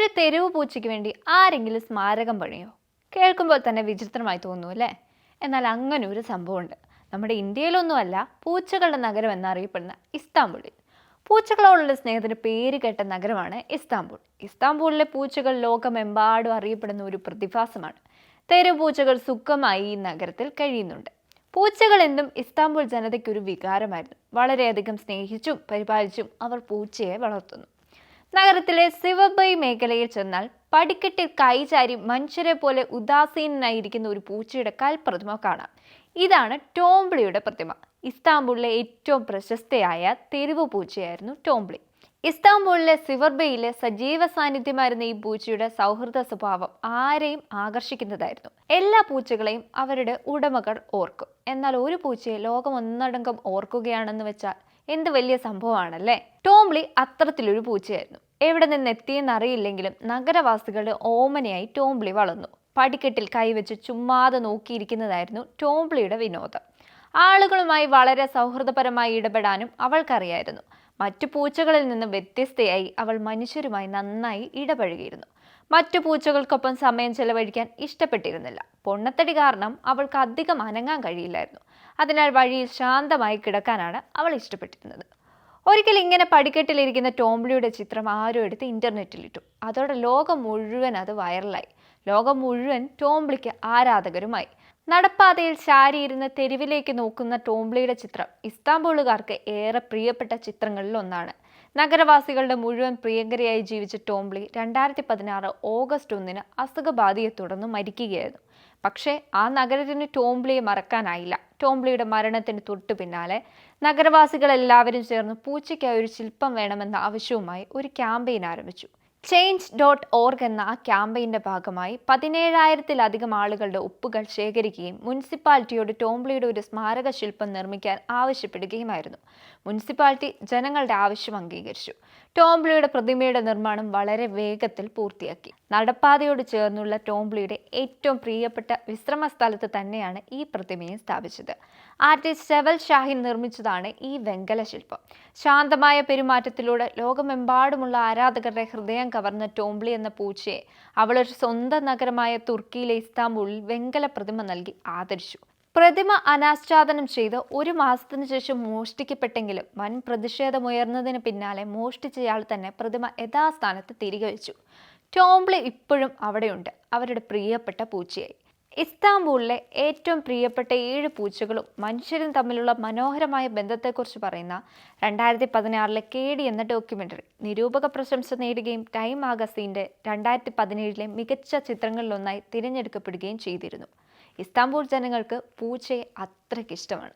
ഒരു തെരുവ് പൂച്ചയ്ക്ക് വേണ്ടി ആരെങ്കിലും സ്മാരകം പണിയോ? കേൾക്കുമ്പോൾ തന്നെ വിചിത്രമായി തോന്നുന്നു അല്ലേ? എന്നാൽ അങ്ങനെ ഒരു സംഭവമുണ്ട്. നമ്മുടെ ഇന്ത്യയിലൊന്നുമല്ല പൂച്ചകളുടെ നഗരം എന്നറിയപ്പെടുന്ന ഇസ്താംബുളിൽ. പൂച്ചകളോടുള്ള സ്നേഹത്തിന് പേര് കേട്ട നഗരമാണ് ഇസ്താംബുൾ. ഇസ്താംബൂളിലെ പൂച്ചകൾ ലോകമെമ്പാടും അറിയപ്പെടുന്ന ഒരു പ്രതിഭാസമാണ്. തെരുവ് പൂച്ചകൾ സുഖമായി ഈ നഗരത്തിൽ കഴിയുന്നുണ്ട്. പൂച്ചകൾ എന്നും ഇസ്താംബുൾ ജനതയ്ക്കൊരു വികാരമായിരുന്നു. വളരെയധികം സ്നേഹിച്ചും പരിപാലിച്ചും അവർ പൂച്ചയെ വളർത്തുന്നു. നഗരത്തിലെ സിവബൈ മേഖലയിൽ ചെന്നാൽ പടിക്കെട്ടിൽ കൈചാരി മനുഷ്യരെ പോലെ ഉദാസീനായിരിക്കുന്ന ഒരു പൂച്ചയുടെ കൽപ്രതിമ കാണാം. ഇതാണ് ടോംബ്ലിയുടെ പ്രതിമ. ഇസ്താംബൂളിലെ ഏറ്റവും പ്രശസ്തയായ തെരുവ് പൂച്ചയായിരുന്നു ടോംബ്ലി. ഇസ്താംബൂളിലെ സിവർബയിലെ സജീവ സാന്നിധ്യമായിരുന്ന ഈ പൂച്ചയുടെ സൗഹൃദ സ്വഭാവം ആരെയും ആകർഷിക്കുന്നതായിരുന്നു. എല്ലാ പൂച്ചകളെയും അവരുടെ ഉടമകൾ ഓർക്കും. എന്നാൽ ഒരു പൂച്ചയെ ലോകം ഒന്നടങ്കം ഓർക്കുകയാണെന്ന് വെച്ചാൽ എന്ത് വലിയ സംഭവമാണല്ലേ? ടോംലി അത്തരത്തിലൊരു പൂച്ചയായിരുന്നു. എവിടെ നിന്ന് എത്തിയെന്നറിയില്ലെങ്കിലും നഗരവാസികളുടെ ഓമനയായി ടോംബ്ലി വളർന്നു. പടിക്കെട്ടിൽ കൈവച്ച് ചുമ്മാതെ നോക്കിയിരിക്കുന്നതായിരുന്നു ടോംബ്ലിയുടെ വിനോദം. ആളുകളുമായി വളരെ സൗഹൃദപരമായി ഇടപെടാനും അവൾക്കറിയായിരുന്നു. മറ്റു പൂച്ചകളിൽ നിന്ന് വ്യത്യസ്തയായി അവൾ മനുഷ്യരുമായി നന്നായി ഇടപഴകിയിരുന്നു. മറ്റു പൂച്ചകൾക്കൊപ്പം സമയം ചെലവഴിക്കാൻ ഇഷ്ടപ്പെട്ടിരുന്നില്ല. പൊണ്ണത്തടി കാരണം അവൾക്ക് അധികം അനങ്ങാൻ കഴിയില്ലായിരുന്നു. അതിനാൽ വഴിയിൽ ശാന്തമായി കിടക്കാനാണ് അവൾ ഇഷ്ടപ്പെട്ടിരുന്നത്. ഒരിക്കൽ ഇങ്ങനെ പടിക്കെട്ടിലിരിക്കുന്ന ടോംബ്ലിയുടെ ചിത്രം ആരും എടുത്ത് ഇന്റർനെറ്റിലിട്ടു. അതോടെ ലോകം മുഴുവൻ അത് വൈറലായി. ലോകം മുഴുവൻ ടോംബ്ലിക്ക് ആരാധകരുമായി. നടപ്പാതയിൽ ചാരിയിരുന്ന് തെരുവിലേക്ക് നോക്കുന്ന ടോംബ്ലിയുടെ ചിത്രം ഇസ്താംബൂളുകാർക്ക് ഏറെ പ്രിയപ്പെട്ട ചിത്രങ്ങളിൽ ഒന്നാണ് നഗരവാസികളുടെ മുഴുവൻ പ്രിയങ്കരയായി ജീവിച്ച ടോംബ്ലി രണ്ടായിരത്തി പതിനാറ് ഓഗസ്റ്റ് ഒന്നിന് അസുഖബാധയെ തുടർന്ന് മരിക്കുകയായിരുന്നു. പക്ഷേ ആ നഗരത്തിന് ടോംബ്ലിയെ മറക്കാനായില്ല. ടോംബ്ലിയുടെ മരണത്തിന് തൊട്ടു പിന്നാലെ നഗരവാസികൾ എല്ലാവരും ചേർന്ന് പൂച്ചയ്ക്കായി ഒരു ശില്പം വേണമെന്ന ആവശ്യവുമായി ഒരു ക്യാമ്പയിൻ ആരംഭിച്ചു. ചേഞ്ച് ഡോട്ട് ഓർഗ് എന്ന ക്യാമ്പയിന്റെ ഭാഗമായി പതിനേഴായിരത്തിലധികം ആളുകളുടെ ഒപ്പുകൾ ശേഖരിക്കുകയും മുനിസിപ്പാലിറ്റിയോട് ടോംബ്ലിയുടെ ഒരു സ്മാരക ശില്പം നിർമ്മിക്കാൻ ആവശ്യപ്പെടുകയുമായിരുന്നു. മുനിസിപ്പാലിറ്റി ജനങ്ങളുടെ ആവശ്യം അംഗീകരിച്ചു. ടോംബ്ലിയുടെ പ്രതിമയുടെ നിർമ്മാണം വളരെ വേഗത്തിൽ പൂർത്തിയാക്കി. നടപ്പാതയോട് ചേർന്നുള്ള ടോംബ്ലിയുടെ ഏറ്റവും പ്രിയപ്പെട്ട വിശ്രമ സ്ഥലത്ത് തന്നെയാണ് ഈ പ്രതിമയെ സ്ഥാപിച്ചത്. ആർട്ടിസ്റ്റ് സെവൽ ഷാഹിൻ നിർമ്മിച്ചതാണ് ഈ വെങ്കല ശില്പം ശാന്തമായ പെരുമാറ്റത്തിലൂടെ ലോകമെമ്പാടുമുള്ള ആരാധകരുടെ ഹൃദയം കവർന്ന ടോംബ്ലി എന്ന പൂച്ചയെ അവളൊരു സ്വന്തം നഗരമായ തുർക്കിയിലെ ഇസ്താംബൂളിൽ വെങ്കല പ്രതിമ നൽകി ആദരിച്ചു. പ്രതിമ അനാച്ഛാദനം ചെയ്ത് ഒരു മാസത്തിനു ശേഷം മോഷ്ടിക്കപ്പെട്ടെങ്കിലും വൻ പ്രതിഷേധമുയർന്നതിന് പിന്നാലെ മോഷ്ടിച്ചയാൾ തന്നെ പ്രതിമ യഥാസ്ഥാനത്ത് തിരികെ വെച്ചു. ടോംബ്ലി ഇപ്പോഴും അവിടെയുണ്ട്. അവരുടെ പ്രിയപ്പെട്ട പൂച്ചയായി. ഇസ്താംബൂളിലെ ഏറ്റവും പ്രിയപ്പെട്ട ഏഴ് പൂച്ചകളും മനുഷ്യരും തമ്മിലുള്ള മനോഹരമായ ബന്ധത്തെക്കുറിച്ച് പറയുന്ന രണ്ടായിരത്തി പതിനാറിലെ കേടി എന്ന ഡോക്യുമെന്ററി നിരൂപക പ്രശംസ നേടുകയും ടൈം മാഗസീന്റെ രണ്ടായിരത്തി പതിനേഴിലെ മികച്ച ചിത്രങ്ങളിലൊന്നായി തിരഞ്ഞെടുക്കപ്പെടുകയും ചെയ്തിരുന്നു. ഇസ്താംബൂൾ ജനങ്ങൾക്ക് പൂച്ചയെ അത്രയ്ക്കിഷ്ടമാണ്.